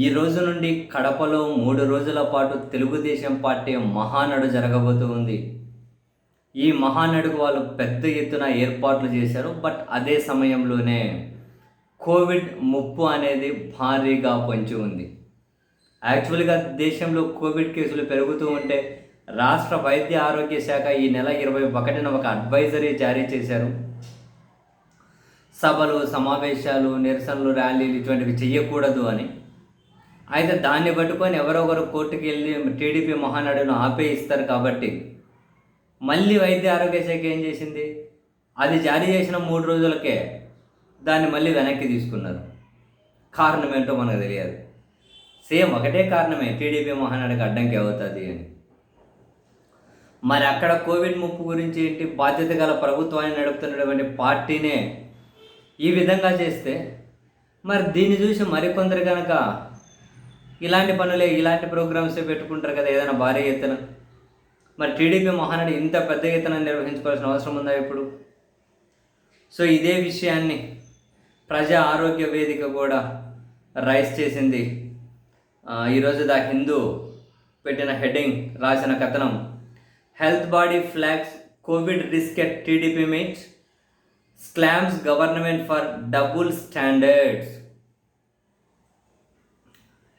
ఈ రోజు నుండి కడపలో మూడు రోజుల పాటు తెలుగుదేశం పార్టీ మహానడు జరగబోతూ ఉంది. ఈ మహానడుకు వాళ్ళు పెద్ద ఎత్తున ఏర్పాట్లు చేశారు బట్ అదే సమయంలోనే కోవిడ్ ముప్పు అనేది భారీగా పొంచి ఉంది. యాక్చువల్గా దేశంలో కోవిడ్ కేసులు పెరుగుతూ ఉంటే రాష్ట్ర వైద్య ఆరోగ్య శాఖ ఈ నెల ఇరవై ఒకటిన ఒక అడ్వైజరీ జారీ చేశారు. సభలు సమావేశాలు నిరసనలు ర్యాలీలు ఇటువంటివి చేయకూడదు అని అయితే దాన్ని పట్టుకొని ఎవరో ఒకరు కోర్టుకి వెళ్ళి టీడీపీ మహానాడును ఆపేయిస్తారు కాబట్టి మళ్ళీ వైద్య ఆరోగ్య శాఖ ఏం చేసింది? అది జారీ చేసిన మూడు రోజులకే దాన్ని మళ్ళీ వెనక్కి తీసుకున్నారు. కారణం ఏంటో మనకు తెలియదు. సేమ్ ఒకటే కారణమే టీడీపీ మహానాడుకి అడ్డంకి అవుతుంది అని. మరి అక్కడ కోవిడ్ ముప్పు గురించి ఏంటి? బాధ్యత గల ప్రభుత్వాన్ని నడుపుతున్నటువంటి పార్టీనే ఈ విధంగా చేస్తే మరి దీన్ని చూసి మరికొందరు కనుక ఇలాంటి పనులే ఇలాంటి ప్రోగ్రామ్స్ పెట్టుకుంటారు కదా ఏదైనా భారీ ఎత్తున. మరి టీడీపీ మహానాడు ఇంత పెద్ద ఎత్తున నిర్వహించుకోవాల్సిన అవసరం ఉందా ఇప్పుడు? సో ఇదే విషయాన్ని ప్రజా ఆరోగ్య వేదిక కూడా రైస్ చేసింది. ఈరోజు ద హిందూ పెట్టిన హెడ్డింగ్ రాసిన కథనం. Health body flags Covid risk at TDP meets slams government for double standards.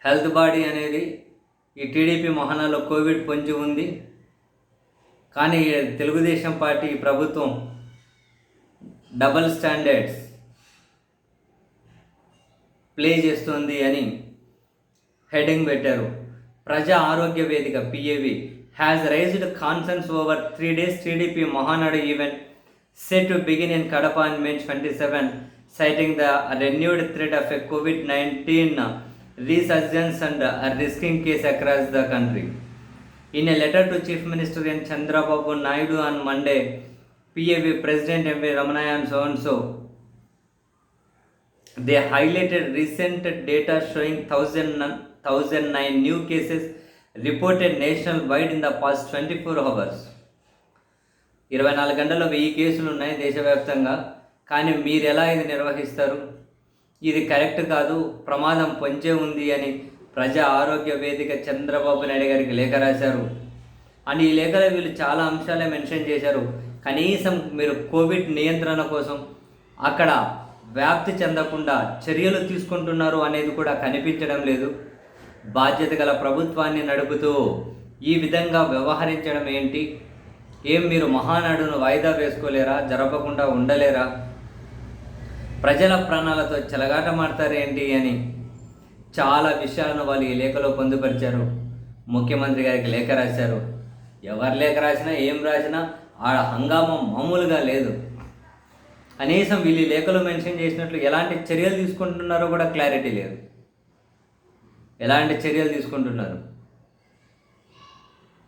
Health body అనేది ఈ టీడీపీ మహానాలో కోవిడ్ పొంచి ఉంది. కానీ తెలుగుదేశం పార్టీ ప్రభుత్వం డబల్ స్టాండర్డ్స్ ప్లే చేస్తుంది అని హెడ్డింగ్ పెట్టారు. Praja Arogya Vedika PAV has raised concerns over three days TDP Mahanadu event set to begin in Kadapa on May 27, citing the renewed threat of a COVID 19 resurgence and a risking case across the country. In a letter to Chief Minister N. Chandrababu Naidu on Monday, PAV President M. V. Ramanaya and so and so, they highlighted recent data showing 1,000 1,009 new cases reported nationwide in the past 24 hours. ఇరవై నాలుగు గంటల్లో వెయ్యి కేసులు ఉన్నాయి దేశవ్యాప్తంగా కానీ మీరు ఎలా ఇది నిర్వహిస్తారు ఇది కరెక్ట్ కాదు ప్రమాదం పొంచే ఉంది అని ప్రజా ఆరోగ్య వేదిక చంద్రబాబు నాయుడు గారికి లేఖ రాశారు. అని ఈ లేఖలో వీళ్ళు చాలా అంశాలే మెన్షన్ చేశారు. కనీసం మీరు కోవిడ్ నియంత్రణ కోసం అక్కడ వ్యాప్తి చెందకుండా చర్యలు తీసుకుంటున్నారు అనేది కూడా కనిపించడం లేదు. బాధ్యత గల ప్రభుత్వాన్ని నడుపుతూ ఈ విధంగా వ్యవహరించడం ఏంటి? ఏం మీరు మహానాడును వాయిదా వేసుకోలేరా? జరపకుండా ఉండలేరా? ప్రజల ప్రాణాలతో చెలగాటమాడతారేంటి అని చాలా విషయాలను వాళ్ళు ఈ లేఖలో పొందుపరిచారు. ముఖ్యమంత్రి గారికి లేఖ రాశారు. ఎవరు లేఖ రాసినా ఏం రాసినా ఆ హంగామం మామూలుగా లేదు. కనీసం వీళ్ళు లేఖలో మెన్షన్ చేసినట్లు ఎలాంటి చర్యలు తీసుకుంటున్నారో కూడా క్లారిటీ లేదు. ఎలాంటి చర్యలు తీసుకుంటున్నారు?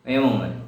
ఏమో మరి.